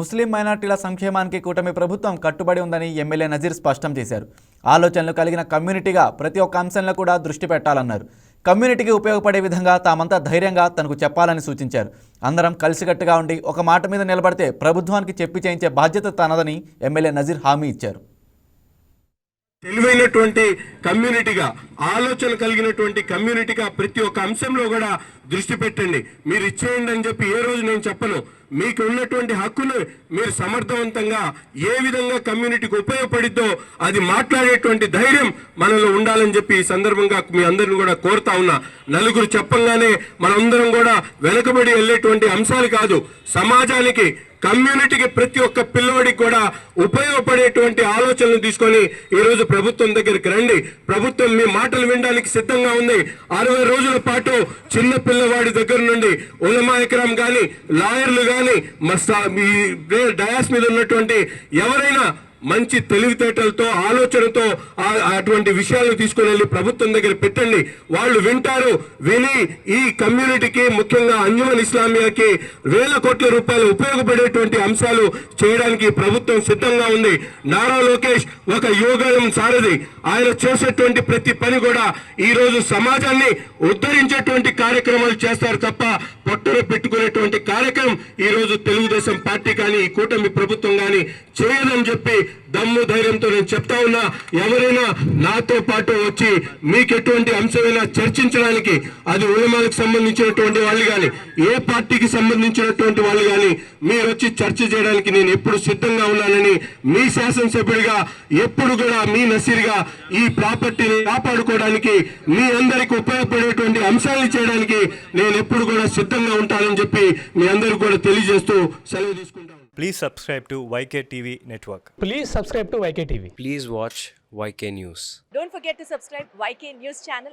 ముస్లిం మైనార్టీల సంక్షేమానికి కూటమి ప్రభుత్వం కట్టుబడి ఉందని ఎమ్మెల్యే నజీర్ స్పష్టం చేశారు. ఆలోచనలు కలిగిన కమ్యూనిటీగా ప్రతి ఒక్క అంశంలో కూడా దృష్టి పెట్టాలన్నారు. కమ్యూనిటీకి ఉపయోగపడే విధంగా తామంతా ధైర్యంగా తనకు చెప్పాలని సూచించారు. అందరం కలిసికట్టుగా ఉండి ఒక మాట మీద నిలబడితే ప్రభుత్వానికి చెప్పి చేయించే బాధ్యత తనదని ఎమ్మెల్యే నజీర్ హామీ ఇచ్చారు. తెలివైనటువంటి కమ్యూనిటీగా ఆలోచన కలిగినటువంటి కమ్యూనిటీగా ప్రతి ఒక్క అంశంలో కూడా దృష్టి పెట్టండి. మీరు ఇచ్చేయండి అని చెప్పి ఏ రోజు నేను చెప్పను. మీకు ఉన్నటువంటి హక్కును మీరు సమర్థవంతంగా ఏ విధంగా కమ్యూనిటీకి ఉపయోగపడిద్దో అది మాట్లాడేటువంటి ధైర్యం మనలో ఉండాలని చెప్పి ఈ సందర్భంగా మీ అందరిని కూడా కోరుతా ఉన్నా. నలుగురు చెప్పంగానే మనందరం కూడా వెనుకబడి వెళ్ళేటువంటి అంశాలు కాదు సమాజానికి కమ్యూనిటీకి ప్రతి ఒక్క పిల్లవాడికి కూడా ఉపయోగపడేటువంటి ఆలోచనలు తీసుకొని ఈరోజు ప్రభుత్వం దగ్గరికి రండి. ప్రభుత్వం మీ మాటలు వినడానికి సిద్ధంగా ఉంది. అరవై రోజుల పాటు చిన్న పిల్లవాడి దగ్గర నుండి ఉలమా ఎకరాం కానీ లాయర్లు కానీ ఈ డయాస్ మీద ఉన్నటువంటి ఎవరైనా మంచి తెలివితేటలతో ఆలోచనతో అటువంటి విషయాలను తీసుకుని వెళ్ళి ప్రభుత్వం దగ్గర పెట్టండి. వాళ్ళు వింటారు విని ఈ కమ్యూనిటీకి ముఖ్యంగా అంజుమన్ ఇస్లామియాకి వేల కోట్ల రూపాయలు ఉపయోగపడేటువంటి అంశాలు చేయడానికి ప్రభుత్వం సిద్ధంగా ఉంది. నారా లోకేష్ ఒక యోగం సారథి. ఆయన చేసేటువంటి ప్రతి పని కూడా ఈ రోజు సమాజాన్ని ఉద్ధరించేటువంటి కార్యక్రమాలు చేస్తారు తప్ప పొట్ట పెట్టుకునేటువంటి కార్యక్రమం ఈ రోజు తెలుగుదేశం పార్టీ కానీ ఈ కూటమి ప్రభుత్వం కానీ చేయదని చెప్పి దమ్ము ధైర్యంతో నేను చెప్తా ఉన్నా. ఎవరైనా నాతో పాటు వచ్చి మీకు ఎటువంటి అంశమైనా చర్చించడానికి అది ఉలమాలకు సంబంధించినటువంటి వాళ్ళు కానీ ఏ పార్టీకి సంబంధించినటువంటి వాళ్ళు కానీ మీరు వచ్చి చర్చ చేయడానికి నేను ఎప్పుడు సిద్ధంగా ఉన్నానని మీ శాసనసభ్యుడిగా ఎప్పుడు కూడా మీ నసీరుగా ఈ ప్రాపర్టీని కాపాడుకోవడానికి మీ అందరికి ఉపయోగపడేటువంటి అంశాలు చేయడానికి నేను ఎప్పుడు కూడా సిద్ధంగా ఉంటానని చెప్పి మీ అందరికి కూడా తెలియజేస్తూ సెలవు తీసుకుంటాం please subscribe to YK TV network please subscribe to YK TV please watch YK news don't forget to subscribe YK news channel